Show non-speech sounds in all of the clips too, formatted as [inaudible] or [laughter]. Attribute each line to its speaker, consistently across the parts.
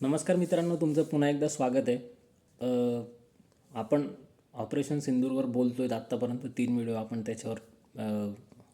Speaker 1: नमस्कार मित्रांनो तुमचं पुन्हा एकदा स्वागत आहे. आपण ऑपरेशन सिंदूरवर बोलतो आहेत आत्तापर्यंत तीन व्हिडिओ आपण त्याच्यावर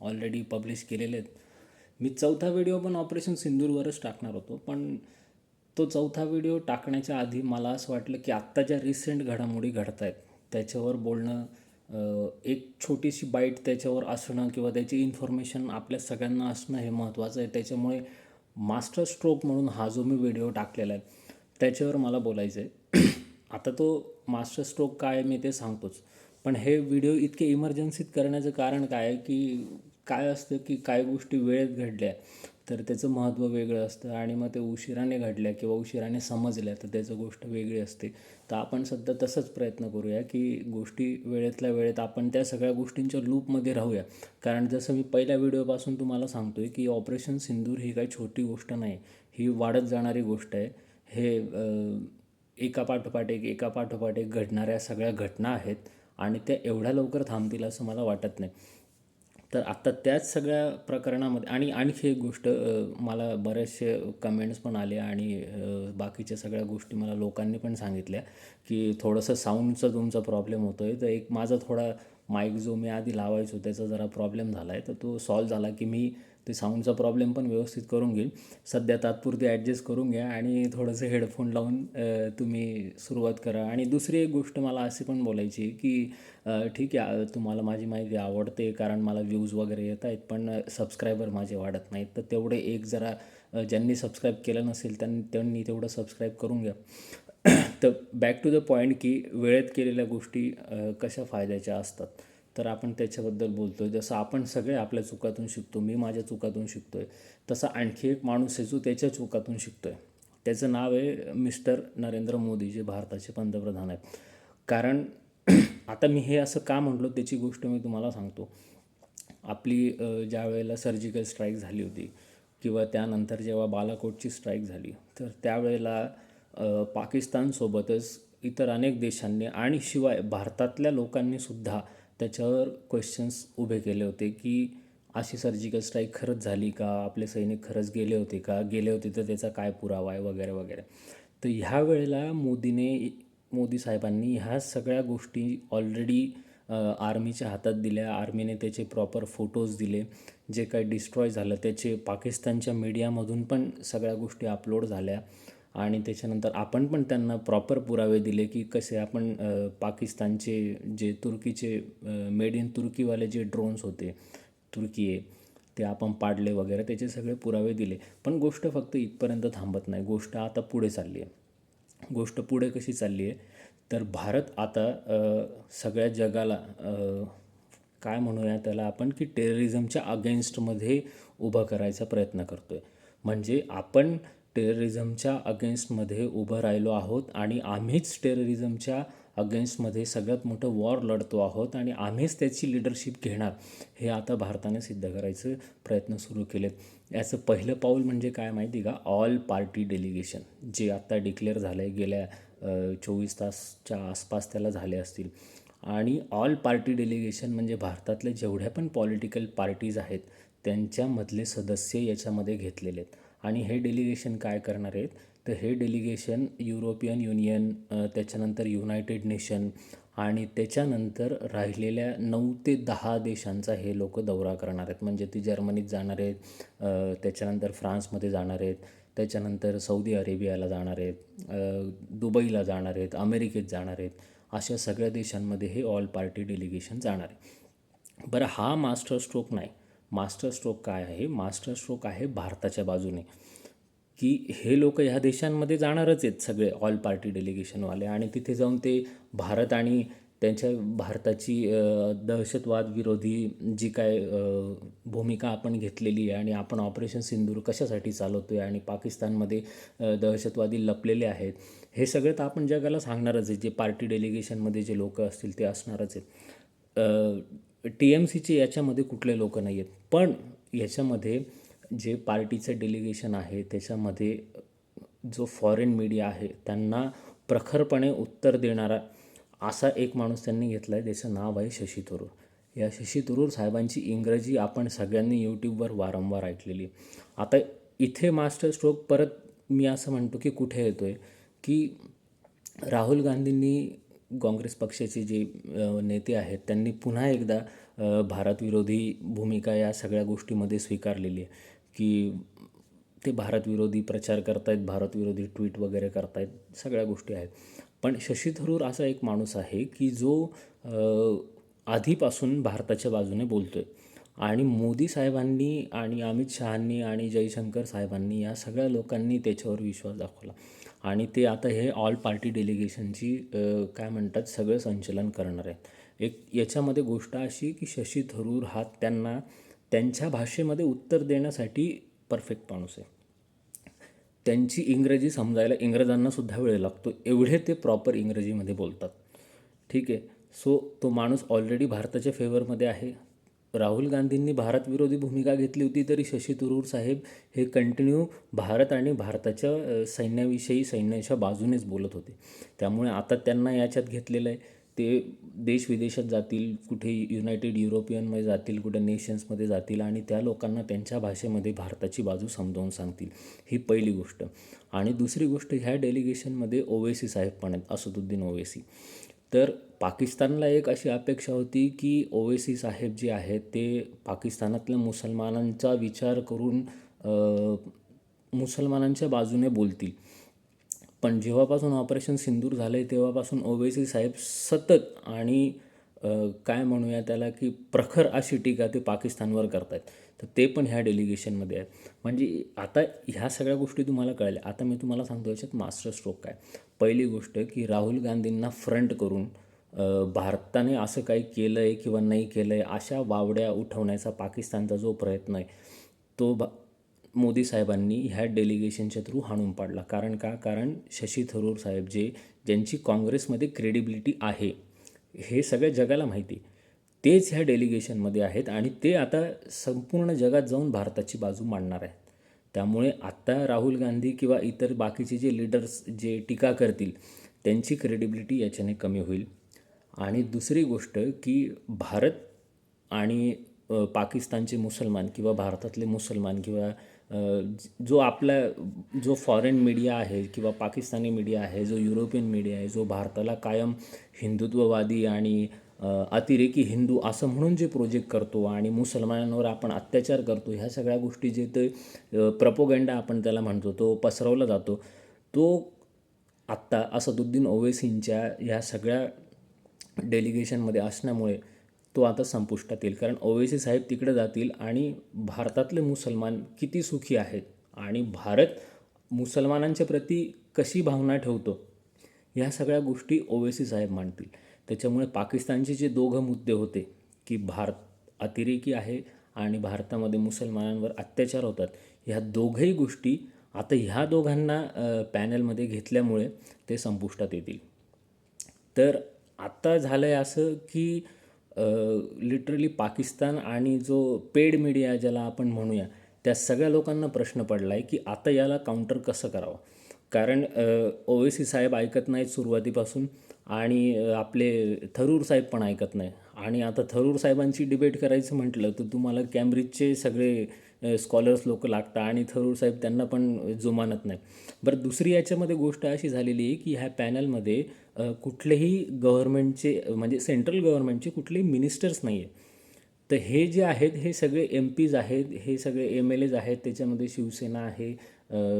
Speaker 1: ऑलरेडी पब्लिश केलेले आहेत. मी चौथा व्हिडिओ पण ऑपरेशन सिंदूरवरच टाकणार होतो पण तो चौथा व्हिडिओ टाकण्याच्या आधी मला असं वाटलं की आत्ता ज्या रिसेंट घडामोडी घडत आहेत त्याच्यावर बोलणं एक छोटीशी बाईट त्याच्यावर असणं किंवा त्याची इन्फॉर्मेशन आपल्या सगळ्यांना असणं हे महत्त्वाचं आहे. त्याच्यामुळे मास्टर स्ट्रोक म्हणून हा जो मी व्हिडिओ टाकलेला आहे त्याच्यावर मला बोलायचं आहे [clears throat] आता तो मास्टर स्ट्रोक काय आहे मी ते सांगतोच. पण हे व्हिडिओ इतके इमर्जन्सीत करण्याचं कारण काय आहे की काय असतं की काय गोष्टी वेळेत घडल्या. तर त्याचं महत्त्व वेगळं असतं आणि मग ते उशिराने घडल्या किंवा उशिराने समजल्या तर त्याचं गोष्ट वेगळी असते. तर आपण सध्या तसंच प्रयत्न करूया की गोष्टी वेळेतल्या वेळेत आपण त्या सगळ्या गोष्टींच्या लूपमध्ये राहूया. कारण जसं मी पहिल्या व्हिडिओपासून तुम्हाला सांगतो आहे की ऑपरेशन सिंदूर ही काही छोटी गोष्ट नाही ही वाढत जाणारी गोष्ट आहे. हे एका पाठोपाठ एक एका पाठोपाठ एक घडणाऱ्या सगळ्या घटना आहेत आणि त्या एवढ्या लवकर थांबतील असं मला वाटत नाही. तर आत्ता त्याच सगळ्या प्रकरणामध्ये आणि आणखी एक गोष्ट मला बरेचसे कमेंट्स पण आले आणि बाकीच्या सगळ्या गोष्टी मला लोकांनी पण सांगितल्या की थोडंसं साऊंडचा तुमचा प्रॉब्लेम होतो आहे तर एक माझा थोडा माईक जो मी आधी लावायचो त्याचा जरा प्रॉब्लेम झाला आहे तर तो सॉल्व झाला की मी ते साऊंडचा प्रॉब्लेम पण व्यवस्थित करून घेईल. सध्या तात्पुरती ॲडजस्ट करून घ्या आणि थोडंसं हेडफोन लावून तुम्ही सुरुवात करा. आणि दुसरी एक गोष्ट मला अशी पण बोलायची की ठीक आहे तुम्हाला माझी माहिती आवडते कारण मला व्ह्यूज वगैरे येत आहेत पण सबस्क्रायबर माझे वाढत नाहीत. तर तेवढे एक जरा ज्यांनी सबस्क्राईब केलं नसेल त्यांनी त्यांनी तेवढं सबस्क्राईब करून घ्या. तर बॅक टू द पॉईंट की वेळेत केलेल्या गोष्टी कशा फायद्याच्या असतात? तर आपण त्याच्याबद्दल बोलतो आहे जसं आपण सगळे आपल्या चुकातून शिकतो मी माझ्या चुकातून शिकतो आहे तसा आणखी एक माणूस आहे जो त्याच्या चुकातून शिकतो आहे त्याचं नाव आहे मिस्टर नरेंद्र मोदी जे भारताचे पंतप्रधान आहेत. कारण [clears throat] आता मी हे असं का म्हटलो त्याची गोष्ट मी तुम्हाला सांगतो. आपली ज्या वेळेला सर्जिकल स्ट्राईक झाली होती किंवा त्यानंतर जेव्हा बालाकोटची स्ट्राईक झाली तर त्यावेळेला पाकिस्तानसोबतच इतर अनेक देशांनी आणि शिवाय भारतातल्या लोकांनी सुद्धा त्याच्यावर क्वेश्चन्स उभे केले होते की अशी सर्जिकल स्ट्राईक खरंच झाली का? आपले सैनिक खरंच गेले होते का? गेले होते तर त्याचा काय पुरावा आहे? वगैरे वगैरे. तर ह्या वेळेला मोदीने मोदी साहेबांनी ह्या सगळ्या गोष्टी ऑलरेडी आर्मीच्या हातात दिल्या. आर्मीने त्याचे प्रॉपर फोटोज दिले. जे काही डिस्ट्रॉय झालं त्याचे पाकिस्तानच्या मीडियामधून पण सगळ्या गोष्टी अपलोड झाल्या. आणि त्याच्यानंतर आपण पण त्यांना प्रॉपर पुरावे दिले की कसे आपण पाकिस्तानचे जे तुर्कीचे मेड इन तुर्कीवाले जे ड्रोन्स होते तुर्की आहे ते आपण पाडले वगैरे त्याचे सगळे पुरावे दिले. पण गोष्ट फक्त इथपर्यंत थांबत नाही. गोष्ट आता पुढे चालली आहे. गोष्ट पुढे कशी चालली आहे? तर भारत आता सगळ्या जगाला काय म्हणूया त्याला आपण की टेररिझमच्या अगेन्स्टमध्ये उभं करायचा प्रयत्न करतो आहे म्हणजे आपण टेररिझमच्या अगेन्स्टमध्ये उभं राहिलो आहोत आणि आम्हीच टेररिझमच्या अगेन्स्टमध्ये सगळ्यात मोठं वॉर लढतो आहोत आणि आम्हीच त्याची लिडरशिप घेणार हे आता भारताने सिद्ध करायचं प्रयत्न सुरू केलेत याचं पहिलं पाऊल म्हणजे काय माहिती का? ऑल पार्टी डेलिगेशन जे आत्ता डिक्लेअर झालं आहे गेल्या चोवीस तासच्या आसपास त्याला झाले असतील. आणि ऑल पार्टी डेलिगेशन म्हणजे भारतातल्या जेवढ्या पण पॉलिटिकल पार्टीज आहेत त्यांच्यामधले सदस्य याच्यामध्ये घेतलेले आहेत. आणि हे डेलिगेशन काय करणार आहेत? तर हे डेलिगेशन युरोपियन युनियन त्याच्यानंतर युनायटेड नेशन आणि त्याच्यानंतर राहिलेल्या नऊ ते दहा देशांचा हे लोक दौरा करणार आहेत. म्हणजे ती जर्मनीत जाणार आहेत त्याच्यानंतर फ्रान्समध्ये जाणार आहेत त्याच्यानंतर सौदी अरेबियाला जाणार आहेत दुबईला जाणार आहेत अमेरिकेत जाणार आहेत. अशा सगळ्या देशांमध्ये हे ऑल पार्टी डेलिगेशन जाणार आहे बरं हा मास्टर स्ट्रोक नाही. मास्टर स्ट्रोक काय आहे? मास्टर स्ट्रोक आहे भारताच्या बाजूने. की हे लोक ह्या देशांमध्ये जाणारच आहेत सगळे ऑल पार्टी डेलिगेशनवाले. आणि तिथे जाऊन ते भारत आणि त्यांच्या भारताची दहशतवाद विरोधी जी काय भूमिका आपण घेतलेली आहे आणि आपण ऑपरेशन सिंदूर कशासाठी चालवतो आहे आणि पाकिस्तानमध्ये दहशतवादी लपलेले आहेत हे सगळं तर आपण जगाला सांगणारच आहे. जे पार्टी डेलिगेशनमध्ये जे लोक असतील ते असणारच आहेत. टी एम सीचे याच्यामध्ये कुठले लोक नाही आहेत पण याच्यामध्ये जे पार्टीचं डेलिगेशन आहे त्याच्यामध्ये जो फॉरेन मीडिया आहे त्यांना प्रखरपणे उत्तर देणारा असा एक माणूस त्यांनी घेतला आहे त्याचं नाव आहे शशी थरूर. या शशी थरूर साहेबांची इंग्रजी आपण सगळ्यांनी यूट्यूबवर वारंवार ऐकलेली आता इथे मास्टर स्ट्रोक परत मी असं म्हणतो की कुठे येतो आहे की राहुल गांधींनी काँग्रेस पक्षाचे जे नेते आहेत त्यांनी पुन्हा एकदा भारतविरोधी भूमिका या सगळ्या गोष्टीमध्ये स्वीकारलेली आहे. की ते भारतविरोधी प्रचार करतायत भारतविरोधी ट्विट वगैरे करतायत सगळ्या गोष्टी आहेत. पण शशी थरूर असा एक माणूस आहे की जो आधीपासून भारताच्या बाजूने बोलतो आहे आणि मोदी साहेबांनी आणि अमित शहांनी आणि जयशंकर साहेबांनी या सगळ्या लोकांनी त्याच्यावर विश्वास दाखवला. आणि ते आता हे ऑल पार्टी डेलिगेशनची काय म्हणतात सगळं संचलन करणार आहेत. एक याच्यामध्ये गोष्ट अशी की शशी थरूर हा त्यांना त्यांच्या भाषेमध्ये उत्तर देण्यासाठी परफेक्ट माणूस आहे. त्यांची इंग्रजी समजायला इंग्रजांना सुद्धा वेळ लागतो. एवढे ते प्रॉपर इंग्रजीमध्ये बोलतात. ठीक आहे. सो तो माणूस ऑलरेडी भारताच्या फेवरमध्ये आहे. राहुल गांधींनी भारतविरोधी भूमिका घेतली होती तरी शशी थरूर साहेब हे कंटिन्यू भारत आणि भारताच्या सैन्याविषयी सैन्याच्या बाजूनेच बोलत होते. त्यामुळे आता त्यांना याच्यात घेतलेलं आहे. ते देश विदेशात जातील कुठे युनायटेड युरोपियनमध्ये जातील कुठे नेशन्समध्ये जातील आणि त्या लोकांना त्यांच्या भाषेमध्ये भारताची बाजू समजावून सांगतील. ही पहिली गोष्ट. आणि दुसरी गोष्ट ह्या डेलिगेशनमध्ये ओवेसी साहेब पण आहेत असदुद्दीन ओवेसी. तर पाकिस्तानला एक अशी अपेक्षा होती की ओवेसी साहेब जे आहेत ते पाकिस्तानातल्या मुसलमानांचा विचार करून मुसलमानांच्या बाजूने बोलतील. पण जेव्हापासून ऑपरेशन सिंदूर झालं आहे तेव्हापासून ओवेसी साहेब सतत आणि काय म्हणूया त्याला की प्रखर अशी टीका ते पाकिस्तानवर करत आहेत तर ते पण ह्या डेलिगेशनमध्ये आहेत. म्हणजे आता ह्या सगळ्या गोष्टी तुम्हाला कळल्या. आता मी तुम्हाला सांगतो याच्यात मास्टर स्ट्रोक काय. पहिली गोष्ट की राहुल गांधींना फ्रंट करून भारताने असं काही केलं आहे किंवा नाही केलं आहे अशा वावड्या उठवण्याचा पाकिस्तानचा जो प्रयत्न आहे तो भा मोदी साहेबांनी ह्या डेलिगेशनच्या थ्रू हाणून पाडला. कारण का? कारण शशी थरूर साहेब जे ज्यांची काँग्रेसमध्ये क्रेडिबिलिटी आहे हे सगळ्या जगाला माहिती तेच ह्या डेलिगेशनमध्ये आहेत आणि ते आता संपूर्ण जगात जाऊन भारताची बाजू मांडणार आहेत. त्यामुळे आत्ता राहुल गांधी किंवा इतर बाकीचे जे लीडर्स जे टीका करतील त्यांची क्रेडिबिलिटी याच्याने कमी होईल. आणि दुसरी गोष्ट की भारत आणि पाकिस्तानचे मुसलमान किंवा भारतातले मुसलमान किंवा जो आपला जो फॉरेन मीडिया आहे किंवा पाकिस्तानी मीडिया आहे जो युरोपियन मीडिया आहे जो भारताला कायम हिंदुत्ववादी आणि अतिरेकी हिंदू असं म्हणून जे प्रोजेक्ट करतो आणि मुसलमानांवर आपण अत्याचार करतो ह्या सगळ्या गोष्टी जे ते प्रपोगेंडा आपण त्याला म्हणतो तो पसरवला जातो. तो आत्ता असदुद्दीन ओवेसींच्या ह्या सगळ्या डेलिगेशनमध्ये असल्यामुळे तो आता संपुष्टात येईल कारण ओवेसी साहेब तिकडे जातील आणि भारतातले मुसलमान किती सुखी आहेत आणि भारत मुसलमानांच्या प्रती कशी भावना ठेवतो ह्या सगळ्या गोष्टी ओवेसी साहेब मांडतील. त्याच्यामुळे पाकिस्तानचे जे दोघं मुद्दे होते की भारत अतिरेकी आहे आणि भारतामध्ये मुसलमानांवर अत्याचार होतात ह्या दोघंही गोष्टी आता ह्या दोघांना पॅनलमध्ये घेतल्यामुळे ते संपुष्टात येतील. तर आत्ता झालं आहे असं की लिटरली पाकिस्तान आणि जो पेड मीडिया ज्याला आपण म्हणूया त्या सगळ्या लोकांना प्रश्न पडला आहे की आता याला काउंटर कसं करावं? कारण ओवेसी साहेब ऐकत नाहीत सुरुवातीपासून आणि आपले थरूर साहेब पण ऐकत नाही आणि आता थरूर साहेबांची डिबेट करायचं म्हटलं तर तुम्हाला कॅम्ब्रिजचे सगळे स्कॉलर्स लोक लागतात आणि थरूर साहेब त्यांना पण जुमानत नाही. बरं दुसरी याच्यामध्ये गोष्ट अशी झालेली आहे की ह्या पॅनलमध्ये कुठलेही गव्हर्नमेंटचे म्हणजे सेंट्रल गव्हर्नमेंटचे कुठलेही मिनिस्टर्स नाही आहे तर हे जे आहेत हे सगळे एम पीज आहेत हे सगळे एम एल एज आहेत त्याच्यामध्ये शिवसेना आहे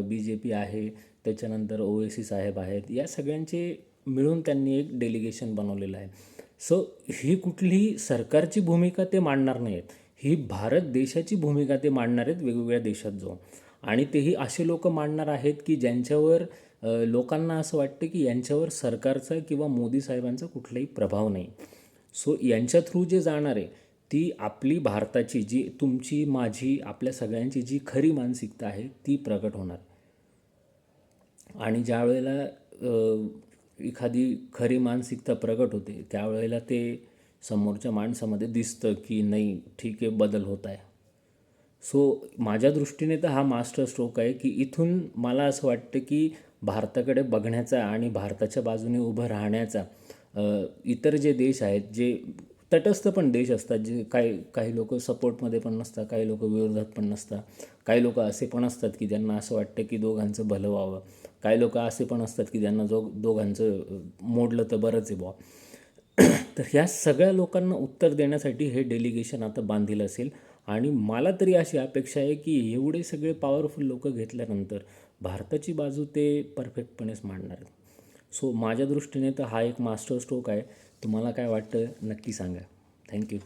Speaker 1: बी जे पी आहे त्याच्यानंतर ओवेसी साहेब आहेत या सगळ्यांचे मिळून त्यांनी एक डेलिगेशन बनवलेलं आहे. सो ही कुठलीही सरकारची भूमिका ते मांडणार नाही आहेत ही भारत देशाची भूमिका ते मांडणार आहेत वेगवेगळ्या देशात जाऊन. आणि तेही असे लोक मांडणार आहेत की ज्यांच्यावर लोकांना असं वाटतं की यांच्यावर सरकारचा किंवा मोदी साहेबांचा कुठलाही प्रभाव नाही. सो यांच्या थ्रू जे जाणार आहे ती आपली भारताची जी तुमची माझी आपल्या सगळ्यांची जी खरी मानसिकता आहे ती प्रकट होणार. आणि ज्या वेळेला एखादी खरी मानसिकता प्रकट होते त्यावेळेला ते समोरच्या माणसामध्ये दिसतं की नाही ठीक आहे बदल होत आहे. सो माझ्या दृष्टीने तर हा मास्टर स्ट्रोक आहे की इथून मला असं वाटतं की भारताकडे बघण्याचा आणि भारताच्या बाजूने उभं राहण्याचा इतर जे देश आहेत जे तटस्थ पण देश असतात जे काही काही लोक सपोर्टमध्ये पण नसतात काही लोक विरोधात पण नसतात काही लोक असे पण असतात की ज्यांना असं वाटतं की दोघांचं भलं व्हावं काही लोक असे पण असतात की ज्यांना जो दोघांचं मोडलं तर बरंच आहे बुवा. [coughs] तर ह्या सगळ्या लोकांना उत्तर देण्यासाठी हे डेलिगेशन आता बांधील असेल. आणि मला तरी अशी अपेक्षा आहे की एवढे सगळे पॉवरफुल लोक घेतल्यानंतर भारताची बाजू ते परफेक्टपणेच मांडणार आहेत. सो माझ्या दृष्टीने तर हा एक मास्टर स्ट्रोक आहे. तुम्हाला काय वाटतं नक्की सांगा. थँक्यू